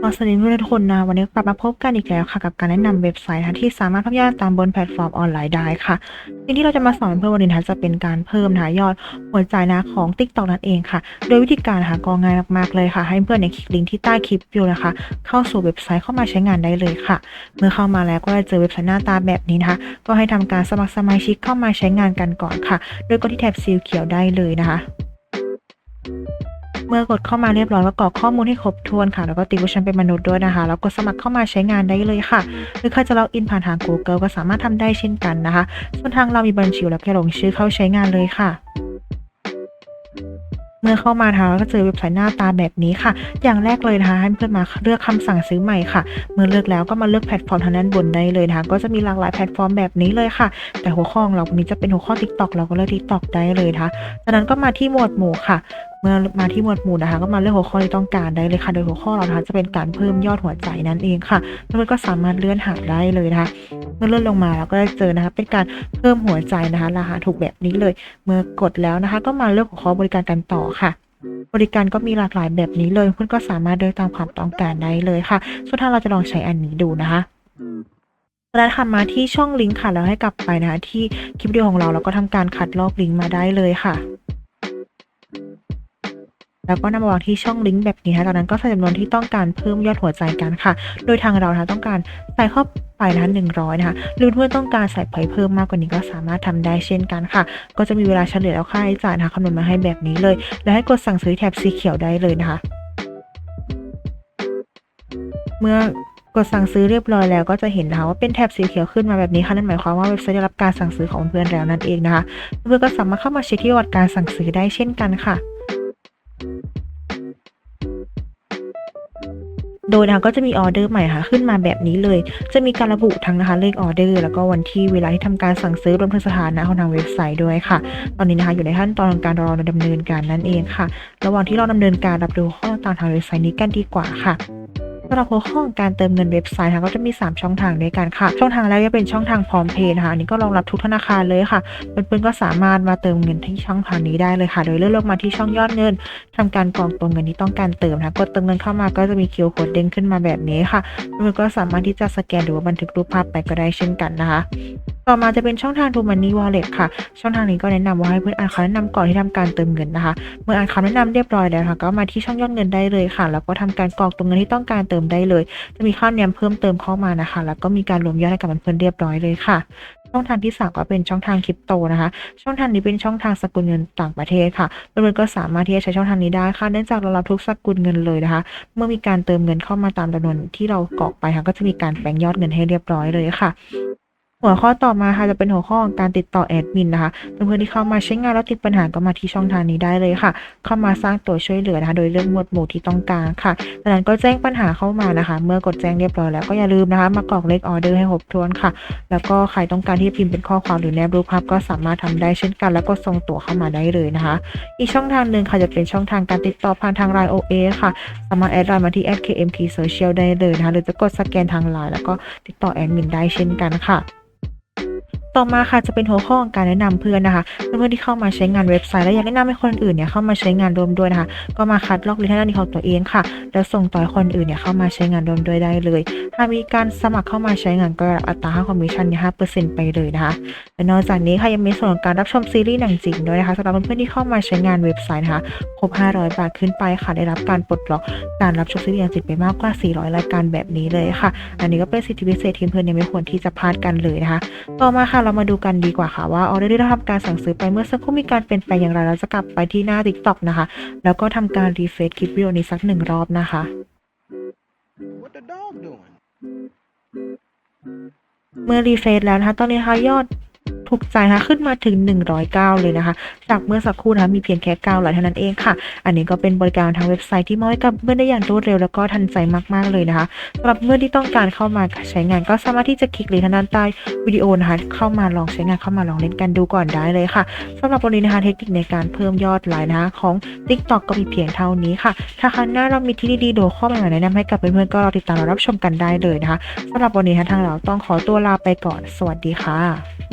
สวัสดีเพื่อนๆทุกคนนะวันนี้กลับมาพบกันอีกแล้วค่ะ กับการแนะนำเว็บไซต์ที่สามารถพิ่มยอดตามบนแพลตฟอร์มออนไลน์ได้ค่ะสิ่งที่เราจะมาสอนเพื่อนวันนี้นะจะเป็นการเพิ่มนะยอดหัวใจนะของ Tik t o k นั่นเองค่ะ โดยวิธีการนะคะก็ง่ายมากๆเลยค่ะ ให้เพื่อนเนี่ยคลิกลิงก์ที่ใต้คลิปวิวนะคะ เข้าสู่เว็บไซต์เข้ามาใช้งานได้เลยค่ะ เมื่อเข้ามาแล้วก็จะเจอเว็บไซต์หน้าตาแบบนี้นะคะ ก็ให้ทำการสมัครสมาชิกเข้ามาใช้งานกันก่อนค่ะ โดยกดที่แท็บสีเขียวได้เลยนะคะ เมื่อกดเข้ามาเรียบร้อยก็กรอกข้อมูลให้ครบถ้วนค่ะ แล้วก็ติดว่าฉันเป็นมนุษย์ด้วยนะคะ แล้วกดสมัครเข้ามาใช้งานได้เลยค่ะ หรือใครจะล็อกอินผ่านทาง Google ก็สามารถทำได้เช่นกันนะคะ ส่วนทางเรามีบัญชีแล้วแค่ลงชื่อเข้าใช้งานเลยค่ะเมื่อเข้ามาทางเราก็เจอเว็บไซต์หน้าตาแบบนี้ค่ะ อย่างแรกเลยนะคะให้เพื่อนมาเลือกคำสั่งซื้อใหม่ค่ะ เมื่อเลือกแล้วก็มาเลือกแพลตฟอร์มทางด้านบนได้เลยนะคะ ก็จะมีหลากหลายแพลตฟอร์มแบบนี้เลยค่ะ แต่หัวข้อของเราวันนี้จะเป็นหัวข้อ TikTok เราก็เลือก TikTok ได้เลยนะคะจากนั้นก็มาที่หมวดหมู่ค่ะ เมื่อมาที่หมวดหมู่นะคะ ก็มาเลือกหัวข้อที่ต้องการได้เลยค่ะ โดยหัวข้อเรานะคะจะเป็นการเพิ่มยอดหัวใจนั่นเองค่ะเพื่อนๆก็สามารถเลื่อนหาได้เลยนะคะ เมื่อเลื่อนลงมาเราก็ได้เจอนะคะ เป็นการเพิ่มหัวใจนะคะราคาถูกแบบนี้เลย เมื่อกดแล้วนะคะ ก็มาเลือกหัวข้อบริการกันต่อค่ะบริการก็มีหลากหลายแบบนี้เลยเพื่อนก็สามารถเลือกตามความต้องการได้เลยค่ะสุดท้ายเราจะลองใช้อันนี้ดูนะคะแล้วทำมาที่ช่องลิงก์ค่ะแล้วให้กลับไปนะคะที่คลิปวิดีโอของเราแล้วก็ทำการคัดลอกลิงก์มาได้เลยค่ะ แล้วก็นำมาวางที่ช่องลิงก์แบบนี้ค่ะจากนั้นก็ใส่จำนวนที่ต้องการเพิ่มยอดหัวใจกันค่ะ โดยทางเรานะต้องการใส่เข้าไปนะคะหนึ่งร้อยนะคะ หรือเพื่อนต้องการใส่ไปเพิ่มมากกว่านี้ก็สามารถทำได้เช่นกันค่ะ ก็จะมีเวลาเฉลี่ยแล้วค่าใช้จ่ายนะคะคำนวณมาให้แบบนี้เลย แล้วให้กดสั่งซื้อแถบสีเขียวได้เลยนะคะ เมื่อกดสั่งซื้อเรียบร้อยแล้วก็จะเห็นนะคะว่าเป็นแถบสีเขียวขึ้นมาแบบนี้ค่ะนั่นหมายความว่าเว็บไซต์ได้รับการสั่งซื้อของเพื่อนแล้วนั่นเองนะคะ เพื่อนก็สามารถเข้ามาเช็คที่วัติการสั่งซื้อได้เช่นกันค่ะ โดยนะคะก็จะมีออเดอร์ใหม่ค่ะขึ้นมาแบบนี้เลย จะมีการระบุทั้งนะคะเลขออเดอร์ แล้วก็วันที่เวลาที่ทำการสั่งซื้อรวมถึงสถานะของทางเว็บไซต์ด้วยค่ะ ตอนนี้นะคะอยู่ในขั้นตอนของการรอดำเนินการนั่นเองค่ะ ระหว่างที่เราดำเนินการรับดูข้อต่างทางเว็บไซต์นี้กันดีกว่าค่ะ สำหรับหัวข้องการเติมเงินเว็บไซต์ค่ะก็จะมี 3 ช่องทางด้วยกันค่ะ ช่องทางแรกจะเป็นช่องทางพร้อมเพย์นะคะอันนี้ก็รองรับทุกธนาคารเลยค่ะเพื่อนๆก็สามารถมาเติมเงินที่ช่องทางนี้ได้เลยค่ะ โดยเลือกลงมาที่ช่องยอดเงินทำการกรองตัวเงินที่ต้องการเติมนะคะกดเติมเงินเข้ามาก็จะมีคิวโคดเด้งขึ้นมาแบบนี้ค่ะเพื่อนๆก็สามารถที่จะสแกนหรือว่าบันทึกรูปภาพไปก็ได้เช่นกันนะคะ ต่อมาจะเป็นช่องทาง True Money Wallet ค่ะ ช่องทางนี้ก็แนะนำว่าให้เพื่อนอ่านคำแนะนำก่อนที่ทำการเติมเงินนะคะ เมื่ออ่านคำแนะนำเรียบร้อยแล้วค่ะ ก็มาที่ช่องยอดเงินได้เลยค่ะ แล้วก็ทำการกรอกตัวเงินที่ต้องการเติมได้เลย จะมีค่าธรรมเนียมเพิ่มเติมเข้ามานะคะ แล้วก็มีการรวมยอดให้กับเพื่อนเรียบร้อยเลยค่ะช่องทางที่สามก็เป็นช่องทางคริปโตนะคะ ช่องทางนี้เป็นช่องทางสกุลเงินต่างประเทศค่ะเพื่อนๆก็สามารถที่จะใช้ช่องทางนี้ได้ค่ะ เนื่องจากเรารับทุกสกุลเงินเลยนะคะ เมื่อมีการเติมเงินเข้ามาตามจำนวนที่เรากรอกไปค่ะก็จะมีการแปลงยอดเงินให้เรียบร้อยเลยค่ะ หัวข้อต่อมาค่ะจะเป็นหัวข้อของการติดต่อแอดมินนะคะเพื่อนๆที่เข้ามาใช้งานแล้วติดปัญหาก็มาที่ช่องทางนี้ได้เลยค่ะ เข้ามาสร้างตัวช่วยเหลือนะคะ โดยเลือกหมวดหมู่ที่ต้องการค่ะจากนั้นก็แจ้งปัญหาเข้ามานะคะ เมื่อกดแจ้งเรียบร้อยแล้วก็อย่าลืมนะคะ มากรอกเลขออเดอร์ให้ครบถ้วนค่ะ แล้วก็ใครต้องการที่จะพิมพ์เป็นข้อความหรือแนบรูปภาพก็สามารถทำได้เช่นกัน แล้วก็ส่งตัวเข้ามาได้เลยนะคะ อีกช่องทางหนึ่งค่ะจะเป็นช่องทางการติดต่อผ่านทาง Line OA ค่ะ สามารถแอดไลน์มาที่ @kmt social ได้เลยนะคะหรือจะกดสแกนทางไลน์แล้วก็ติดต่อแอดมินได้เช่นกันค่ะ ต่อมาค่ะจะเป็นหัวข้อของการแนะนำเพื่อนนะคะเพื่อนที่เข้ามาใช้งานเว็บไซต์และอยากแนะนำให้คนอื่นเนี่ยเข้ามาใช้งานร่วมด้วยนะคะ ก็มาคัดลอกลิงก์ทางด้านนี้ของตัวเองค่ะ แล้วส่งต่อคนอื่นเนี่ยเข้ามาใช้งานร่วมด้วยได้เลยหากมีการสมัครเข้ามาใช้งานก็รับอัตราค่าคอมมิชชั่นเนี่ย5%ไปเลยนะคะและนอกจากนี้ค่ะยังมีส่วนของการรับชมซีรีส์หนังจริงด้วยนะคะสำหรับเพื่อนๆที่เข้ามาใช้งานเว็บไซต์นะคะครบ500 บาทขึ้นไปค่ะได้รับการปลดล็อกการรับชมซีรีส์หนังจริงไปมากกว่า 400 รายการแบบนี้เลยค่ะ อันนี้ก็เป็นสิทธิพิเศษที่เพื่อนๆเนี่ยไม่ควรที่จะพลาดกันเลยนะคะ ต่อมาค่ะเรามาดูกันดีกว่าค่ะว่าออเดอร์ที่เราทำการสั่งซื้อไปเมื่อสักครู่มีการเปลี่ยนแปลงอย่างไรเราจะกลับไปที่หน้า TikTok นะคะ แล้วก็ทำการรีเฟซคลิปวิดีโอนี้สักหนึ่งรอบนะคะ What the dog doing? เมื่อรีเฟซแล้วนะคะ ตอนนี้นะคะยอด ถูกใจนะขึ้นมาถึง 109 เลยนะคะ จากเมื่อสักครู่นะคะมีเพียงแค่9รายเท่านั้นเองค่ะ อันนี้ก็เป็นบริการทางเว็บไซต์ที่มอบให้กับเพื่อนได้อย่างรวดเร็วแล้วก็ทันใจมากๆเลยนะคะสำหรับเพื่อนที่ต้องการเข้ามาใช้งานก็สามารถที่จะคลิกลิงก์ทางด้านใต้วิดีโอนะคะเข้ามาลองใช้งานเข้ามาลองเล่นกันดูก่อนได้เลยค่ะสำหรับวันนี้นะคะเทคนิคในการเพิ่มยอดไลน์นะคะของ TikTok ก็มีเพียงเท่านี้ค่ะ ถ้าครั้งหน้าเรามีที่ดีๆโดข้อใหม่ๆแนะนำให้กับเพื่อนๆก็รอติดตามเรารับชมกันได้เลยนะคะสำหรับวันนี้ทางเราต้องขอตัวลาไปก่อน สวัสดีค่ะ